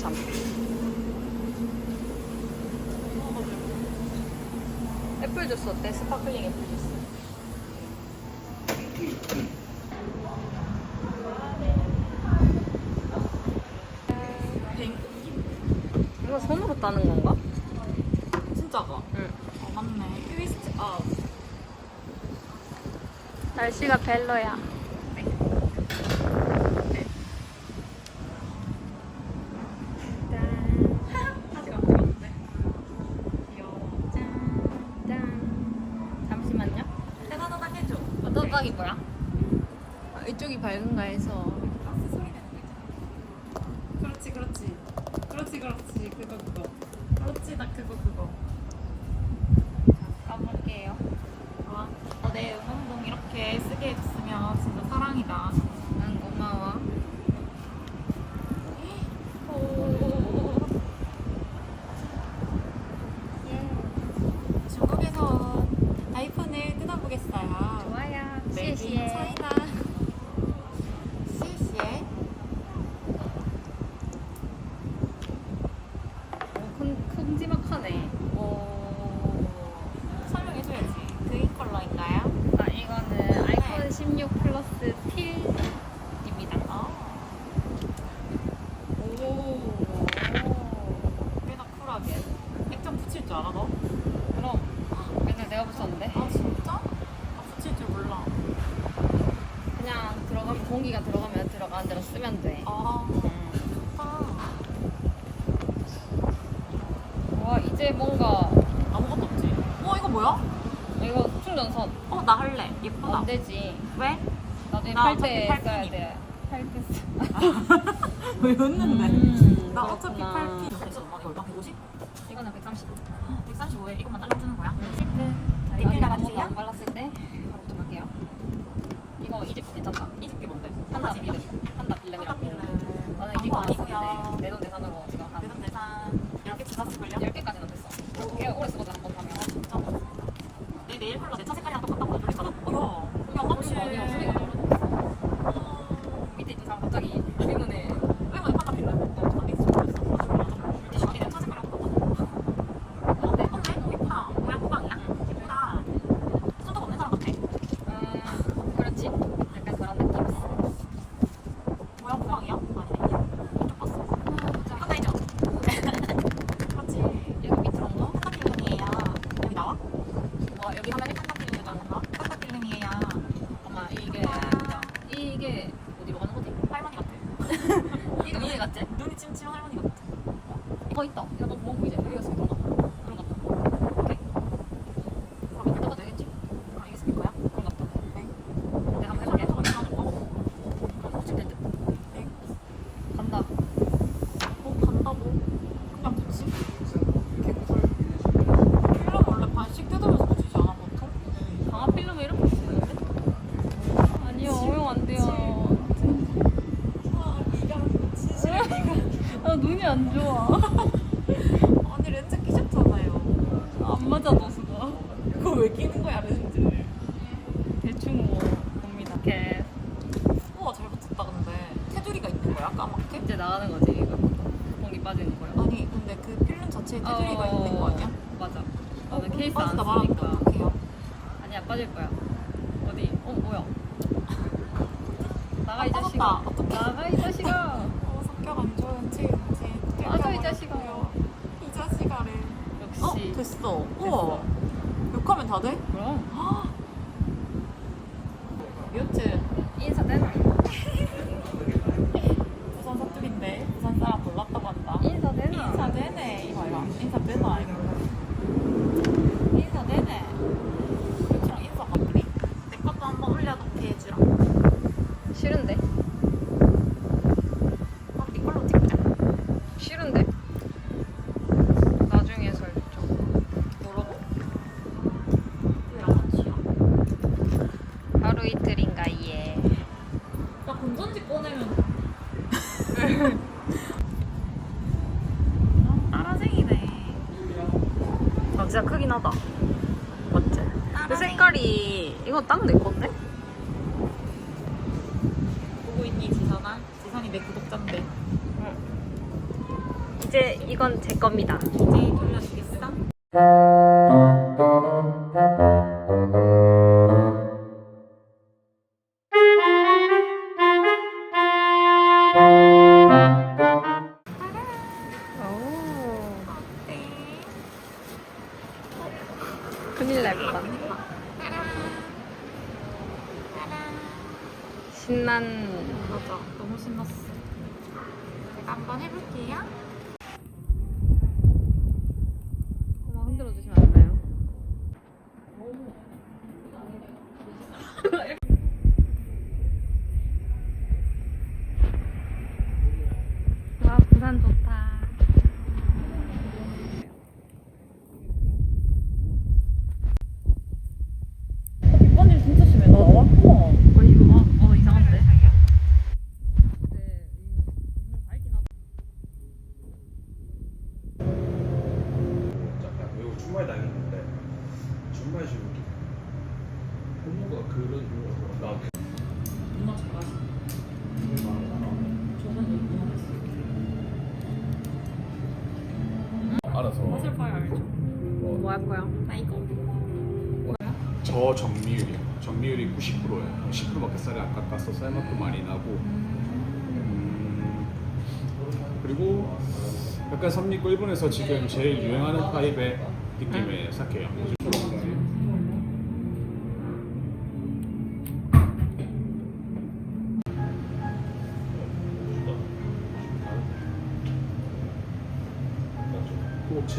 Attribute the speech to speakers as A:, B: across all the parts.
A: 참. 애플 주스 어때? 스파클링 애플 주스. 이거 손으로 따는 건가?
B: 진짜가?
A: 응.
B: 아, 맞네. 트위스트 아.
A: 날씨가 별로야. 밝은가 해서.
B: 박스 소리 내는 거 있잖아. 그렇지, 그렇지. 그렇지, 그렇지. 그거, 그거. 그렇지, 나 그거, 그거.
A: 까볼게요.
B: 좋아. 어, 내 응원봉 이렇게 쓰게 해줬으면 진짜 사랑이다.
A: 응, 고마워.
B: 오. 중국에서 아이폰을 뜯어보겠어요.
A: 좋아요.
B: 메이드 인
A: 시시해.
B: 차이나. 시시해.
A: 어, 큰, 큼지막하네.
B: 오. 설명해줘야지. 그린 컬러인가요?
A: 아, 이거는 아이폰 16 플러스 필입니다.
B: 아. 오. 꽤나 쿨하게. 액정 붙일 줄 알아, 너?
A: 그럼 맨날 내가 붙였는데
B: 아, 진짜? 아, 붙일 줄 몰라.
A: 그냥 들어가면 공기가 들어가면 들어가는 대로 쓰면 돼.
B: 아,
A: 음.
B: 좋다.
A: 와 이제 뭔가
B: 아무것도 없지. 어, 이거 뭐야?
A: 이거 충전선
B: 어, 나 할래. 예쁘다.
A: 안 되지.
B: 왜?
A: 나중에
B: 나
A: 팔때
B: 어차피
A: 써야
B: 팔
A: 돼. 팔때 써.
B: 왜 웃는데?
A: 음,
B: 나 어차피
A: 그렇구나.
B: 8P. 그래서 막 얼마 150?
A: 이거는 130.
B: 135에 이것만 잘라주는 거야?
A: 자,
B: 댓글
A: 이거
B: 달아주세요.
A: 아무것도 안 발랐을 때 바로 좀 할게요. 이거 이집 괜찮다.
B: 이 집게 뭔데?
A: 한다 빌름이라고. 나는 이거 안
B: 아니고요.
A: 썼는데 내돈내산으로 지금 한
B: 내돈 내산 이렇게 주사쓰걸요?
A: 10개까지는 됐어. 꽤 오래 쓰거든 한번 하면.
B: 진짜? 내 네일 컬러 내차색깔이랑 똑같다고 놀리잖아. 어야, 야, 맞지?
A: 아니야, 소리가
B: 어,
A: 밑에 있는 사람 갑자기 의문에
B: 왜 많이 판다 빌려? 어, 안 있어. 물티슈 어디 내차 색깔이랑 똑같아. 어, 네, 어때? 예쁘다. 모양 호박이야? 예쁘다. 손톱 없는 사람 같아.
A: 음 그렇지. 약간 그런 느낌 있어.
B: 모양 호박이야? 아니네. 이쪽 봤어. 하나이죠? 그렇지.
A: 여기 밑으로 온 거?
B: 판다 필름이에요. 여기 나와?
A: 와 여기 화면이
B: 판다 필름이 나온다? 판다 필름이에요.
A: 잠깐만 이게 이게 어디로 가는 거지?
B: 할머니 같아.
A: 이거 위에 같지?
B: 눈이 찜찜한 할머니 같아.
A: 이거 있다. 이거 너무 좋아 보이지? 여기가 스피커인가? 그런 것 같다. 오케이. 그럼 이따가 되겠지?
B: 아, 이게 스피커야?
A: 그런 것 같다.
B: 네.
A: 내가 한번 해볼게.
B: 설명서가 있다는 거?
A: 그럼 지금 될 듯.
B: 네.
A: 간다.
B: 어, 간다고? 그냥 붙지? 필름 원래 반씩 뜯으면서 붙이지 않아, 보통?
A: 강화 필름을 이렇게 쓰는데? 아니요, 허용 안 돼요.
B: 아, 네가 진실해, 네가.
A: 아, 눈이 안 좋아.
B: 언니 렌즈 끼셨잖아요.
A: 안 맞아, 도수가.
B: 그거 왜 끼는 거야, 렌즈를?
A: 대충 뭐 봅니다. 이렇게
B: 우와, 잘 붙였다, 근데. 테두리가 있는 거야, 까맣게?
A: 이제 나가는 거지, 이거. 공기 빠지는 거야.
B: 아니, 근데 그 필름 자체에 테두리가
A: 어,
B: 있는 거 아니야?
A: 맞아.
B: 어,
A: 나는 케이스 안 쓰니까.
B: 어떡해요?
A: 아니야, 빠질 거야. 어디? 어, 뭐야? 나가, 이
B: 아,
A: 자식아.
B: 빠졌다. 어떡해.
A: 나가, 이 자식아.
B: 어, 성격 안 좋은 제, 제.
A: 맞아, 이 자식아.
B: 이 자식아래. 어,
A: 역시.
B: 됐어. 우와. 욕하면 다 돼?
A: 그럼.
B: 여튼
A: 인사되나?
B: 부산 사투리인데 부산 사람 몰랐다고 한다.
A: 인사되나?
B: 인사되네. 이거 이거. 인사되나 이거. 인사되네. 여친랑 인사 가쁘리. 내 것도 한번 올려놓게 해주라.
A: 싫은데?
B: 어, 네 걸로 찍자.
A: 싫은데? 나중에 설정.
B: 뭐라고? 왜 양아치야?
A: 하루 이틀인가 예.
B: 나 건전지 꺼내면. 따라쟁이네.
A: 아 진짜 크긴 하다. 맞지? 그 색깔이 이거 딱 내 건데?
B: 보고 있니 지선아? 지선이 내 구독자인데.
A: 이제 이건 제 겁니다.
B: 이제 돌려주겠어?
A: 뻔. 신난
C: 맞아. 너무 신났어. 제가 한번 해볼게요.
A: 한번 흔들어 주시면 안 돼요? 와 부산 좋다.
B: 빗번일 진짜 심해. 나와? 우와.
A: 아니 이거
B: 어, 어 이상한데?
A: 네, 너무 밝긴 하다.
D: 약간 외국 주말 다니는데 주말 쉬는 부모가 그런 나
B: 누나 잘하시. 저번에 누나 봐야 알죠.
A: 뭐? 할 거야?
B: 나 이거.
D: 저 정리율이요. 정리율이 90%예요. 10%밖에 쌀이 안 깎아서 쌀만큼 많이 나고. 음, 그리고 약간 섬리고 일본에서 지금 제일 유행하는 타입의 느낌의 사케예요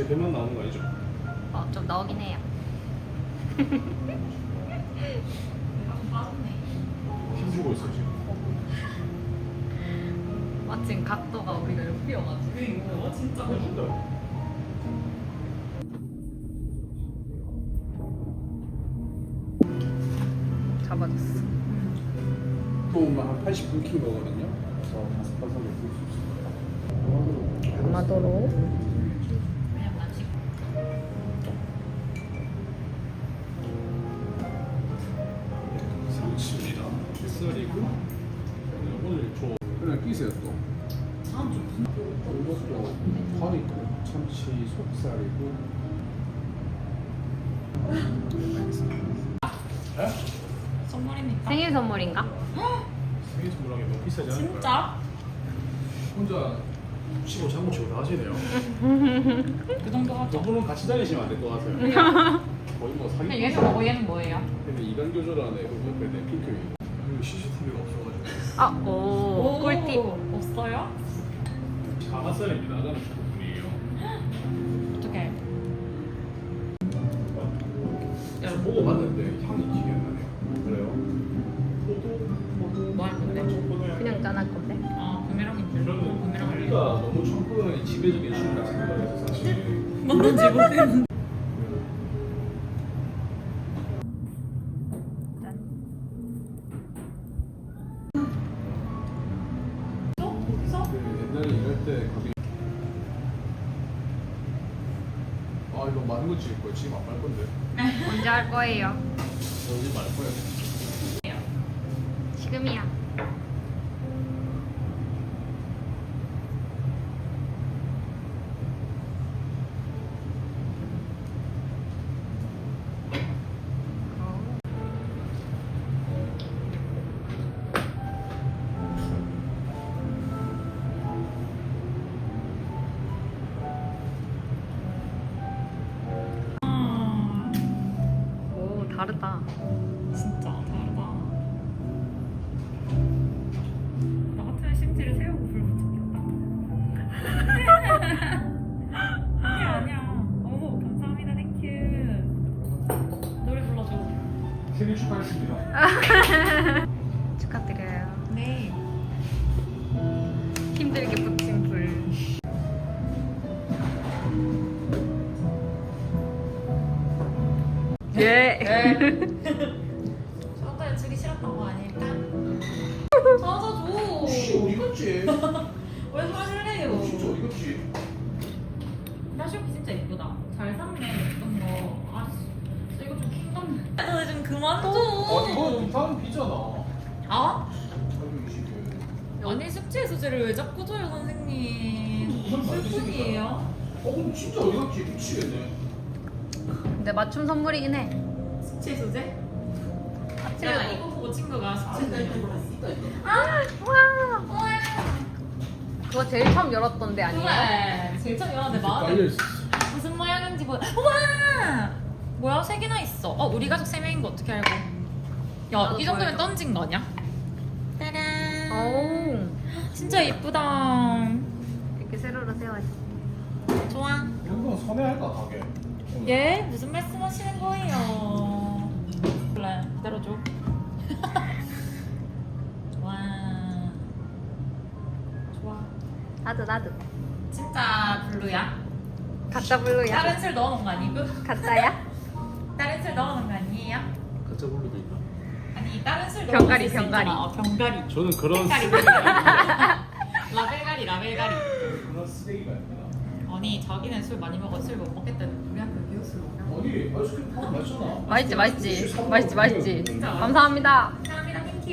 D: 제 배만 나오는 거 아니죠?
A: 어, 좀 나오긴 해요.
D: 힘주고 있어 지금
A: 마침 각도가 우리가 옆이어가지고.
B: 진짜.
A: 잡아줬어.
D: 또한 80분 킨 거거든요. 그래서 바삭바삭하게 볼수 있습니다.
A: 아마도로.
D: 햇살이고 오늘 저 그냥 끼세요 또. 이것도 파있고 참치 속살이고. 에?
B: 선물입니까?
A: 생일 선물인가?
D: 생일 선물하기 너무 비싸지 않을까요?
B: 진짜?
D: 혼자 치고 장구 치고 다 하시네요.
B: 그 정도 하죠.
D: 두 분은 같이 다니시면 안 될 것 같아요. 거의 뭐 사기.
B: 근데 얘는 뭐고 얘는 뭐예요?
D: 근데 이간 교조라는 그 옆에 내 핑크 여기 CCTV가 없어가지고
A: 아, 오, 꿀팁.
B: 없어요?
D: 자가살입니다. 나가는 부분이에요.
B: 어떻게?
D: 제가 먹어봤는데 향이 기가 나네요. 그래요? 포도?
B: 뭐할 건데?
D: 초코는
A: 그냥 짠할 건데.
B: 아 부메랑이
D: 저는
B: 부메랑
D: 우리가 너무 청포도의 지배적인 술이라 생각해서 사실
B: 맞는지 모르겠는데.
D: 때 거기 아 이거 많은 거 찍을 거야. 지금 안말 건데.
A: 언제 할 거예요?
D: 저 이제 말 거야.
A: 지금이야. 다르다.
B: 진짜 다르다. 나 같으면 심지를 세우고 불 붙였겠다. 아니야 아니야. 어머 감사합니다 땡큐. 노래 불러줘.
D: 생일 축하했습니다.
A: 축하드려요.
B: 네.
A: 힘들게 붙인
B: 저한테 주기 싫었던 거 아닐까? 맞아줘.
D: 씨 어디 갔지?
B: 왜 화를
D: 진짜
B: 내요?
D: 어디 갔지?
B: 나시오키 진짜 예쁘다. 잘 샀네 예쁜 거. 아, 진짜 이거 좀 킹덤. 너 좀 그만 줘.
D: 아 이거 다음 비잖아.
B: 아?
D: 자기 의식이.
B: 아니 숙제 소재를 왜 자꾸 줘요 선생님?
D: 무슨
B: 슬픔이에요?
D: 어 근데 진짜 어디 갔지? 미치겠네.
A: 근데 맞춤 선물이긴 해.
B: 숙제 소재?
A: 아,
B: 야 이거 보고 친구가 숙제 소재
A: 아, 와. 그거 제일 처음 열었던 데 아니에요?
B: 그래 제일 처음 열었는데
D: 깔려 있어.
B: 무슨 모양인지 보여 우와 뭐야 세 개나 있어. 어 우리 가족 세 명인 거 어떻게 알고? 야
A: 나도
B: 이 정도면. 던진 거 아니야? 따란.
A: 오.
B: 진짜 이쁘다.
A: 이렇게 세로로 세워야지.
B: 좋아.
D: 이건 선회할까 가게?
B: 예? 무슨 말씀하시는 거예요?
A: 나도 나도.
B: 진짜 블루야?
A: 가짜 블루야?
B: 다른 술 넣어놓은 거 아니고?
A: 가짜야?
B: 다른 술 넣어놓은 거 아니에요?
D: 가짜 블루도 있나?
B: 아니 다른 술
A: 병가리, 병가리.
B: 있잖아. 어, 병가리.
D: 저는 그런. 쓰레기
B: 라벨가리 라벨가리.
D: 그런 쓰레기가 아닙니다.
B: 아니 자기는 술 많이 먹어 술 못 먹겠다는 우리한테 비웃을 먹냐?
D: 아니 아이스크림 파는 맛있잖아.
A: 맛있지 맛있지 맛있지 맛있지.
B: 진짜
A: 감사합니다.
B: 감사합니다 땡큐.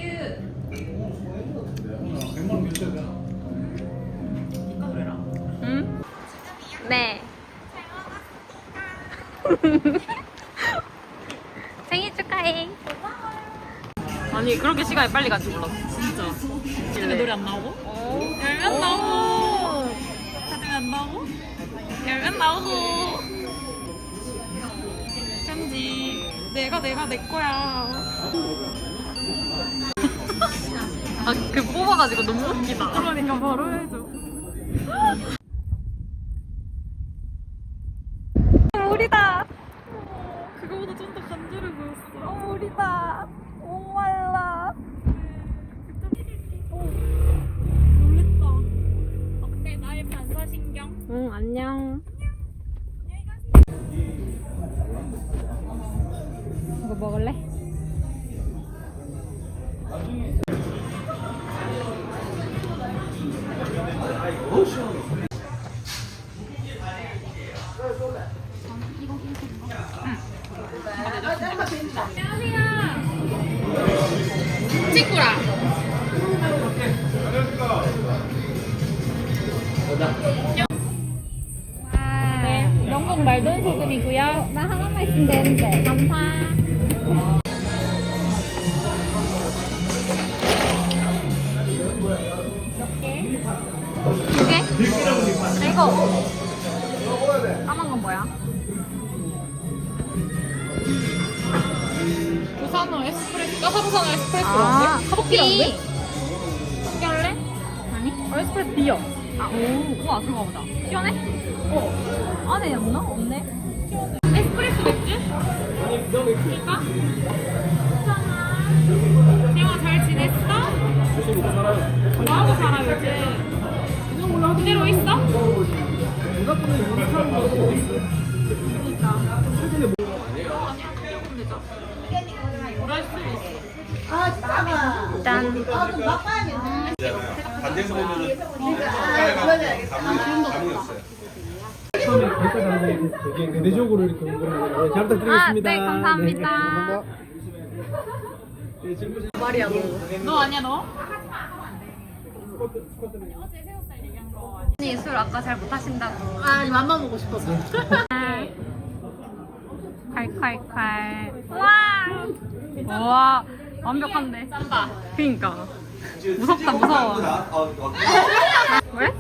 D: 오, 선회 같은데. 100만 원 결제
A: 네. 생일 축하해. 아니 그렇게 시간이 빨리 간줄 몰랐어.
B: 진짜. 근데 노래 안 나오고?
A: 오.
B: 열면 나오고. 사진 안 나오고? 열면 나오고. 편지. 내가 내가 내 거야.
A: 아 그 뽑아가지고 너무 웃기다.
B: 그러니까 바로 해줘.
A: 까만 건 뭐야?
B: 부산어 에스프레소. 까사부산어 에스프레소.
A: 아,
B: 커피라는데? 커피 할래?
A: 아니?
B: 어, 에스프레소 비어.
A: 아, 오. 우와, 그런가 보다. 시원해? 어. 안에 없나? 없네.
B: 에스프레소 맥주? 그럴까? 태영아 잘 지냈어? 뭐하고 살아 요즘? 그대로 있어?
A: 짠.
E: 반대에서 보면은 빨간 감이었어요.
F: 처음에 가는 게 되게 내적으로 이렇게 온 거예요. 잘 부탁드리겠습니다.
A: 아, 네, 감사합니다.
F: 네,
A: 말이야, 너.
B: 너 아니야 너?
A: 언니 술 아까 잘 못하신다고.
C: 아, 맘만 먹고 싶어서.
A: 콸콸콸. 와. 와. 완벽한데. 짠다. 그니까. 무섭다, 무서워. 왜?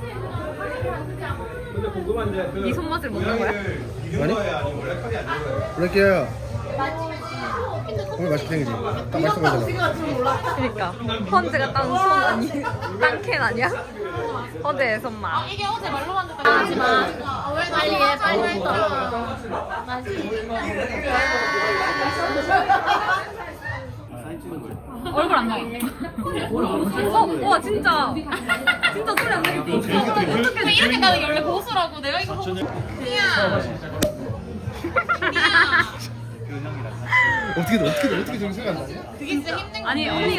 F: 근데 궁금한 그,
A: 이 손맛을 먹는 거야?
E: 이런 거야 아니면 원래 칼이 안 들어가요?
G: 그럴게요. 오늘 맛있게 생기지. 딱 말씀하잖아.
A: 그니까. 헌즈가 딴손 아니, 딴캔 아니야? 헌즈의 손맛.
B: 이게 어제 말로 만졌다
C: 하지만 빨리 해, 빨리 해.
B: 얼굴 안 나게
A: 어, 와, 진짜. 진짜 소리 안 나겠다.
B: 근데 이렇게 가는 게 원래 보수라고 내가 이거 보고
G: 어떻게 돼? 어떻게 돼? 어떻게 정신 안 나지?
B: 그게 진짜 힘든 거
A: 아니, 언니.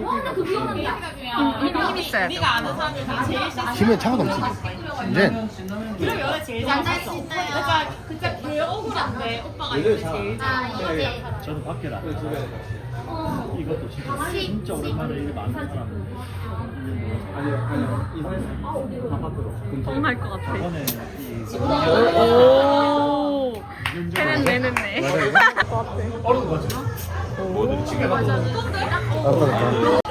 A: 힘 있어야 돼.
B: 우리가 아는 사람이 제일 싫어
G: 힘은 차고 넘치지. 이제
B: 그럼 연애 제일 잘했어 그니까 그니까 그 억울한데 오빠가 이거 제일 잘해
F: 저도 밖에라. 이것도 진짜 진짜 오랜만에 이게 많은 사람. 아니요, 아니요. 이사했어요. 아파트로.
A: 정말 것 같아.
F: 저번에 이
A: 오. 걔는 내는네.
G: 맞아요.
D: 빠른 거지. 뭐든 지금
G: 아, 그렇다.